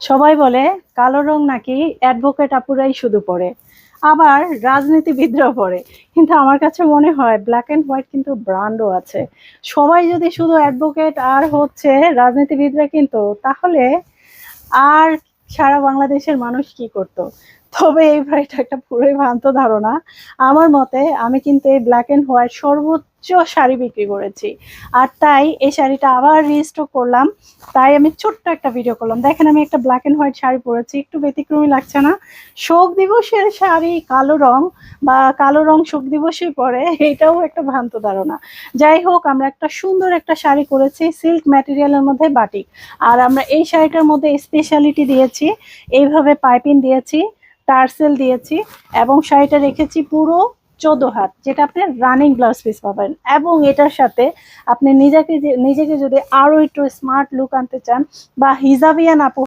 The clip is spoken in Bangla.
সবাই বলে কালো রং নাকি অ্যাডভোকেট আপুরাই শুধু পরে, আবার রাজনীতিবিদরাও পরে। কিন্তু আমার কাছে মনে হয় ব্ল্যাক অ্যান্ড হোয়াইট কিন্তু ব্র্যান্ডও আছে। সবাই যদি শুধু অ্যাডভোকেট আর হচ্ছে রাজনীতিবিদরা কিন্তু, তাহলে আর সারা বাংলাদেশের মানুষ কি করতো? তবে এই ভাইটা একটা পুরোই ভ্রান্ত ধারণা। আমার মতে আমি কিন্তু এই ব্ল্যাক অ্যান্ড হোয়াইট সর্বোচ্চ শাড়ি বিক্রি করেছি। আর তাই এই শাড়িটা আবার রিস্টক করলাম। তাই আমি ছোট্ট একটা ভিডিও করলাম। দেখেন আমি একটা ব্ল্যাক অ্যান্ড হোয়াইট শাড়ি পরেছি। একটু ব্যতিক্রমী লাগছে না। শোক দিবসের শাড়ি কালো রং বা কালো রং শোক দিবসে পরে এটাও একটা ভ্রান্ত ধারণা। যাই হোক, আমরা একটা সুন্দর একটা শাড়ি করেছি সিল্ক ম্যাটেরিয়ালের মধ্যে বাটিক আর আমরা এই শাড়িটার মধ্যে স্পেশালিটি দিয়েছি। এইভাবে পাইপিং দিয়েছি। টার্সেল দিয়েছি এবং শাড়িটা রেখেছি পুরো চোদ্দ হাত, যেটা আপনি রানিং ব্লাউজ পিস পাবেন। এবং এটার সাথে আপনি নিজেকে নিজেকে যদি আরও একটু স্মার্ট লুক আনতে চান বা হিজাবিয়ান আপু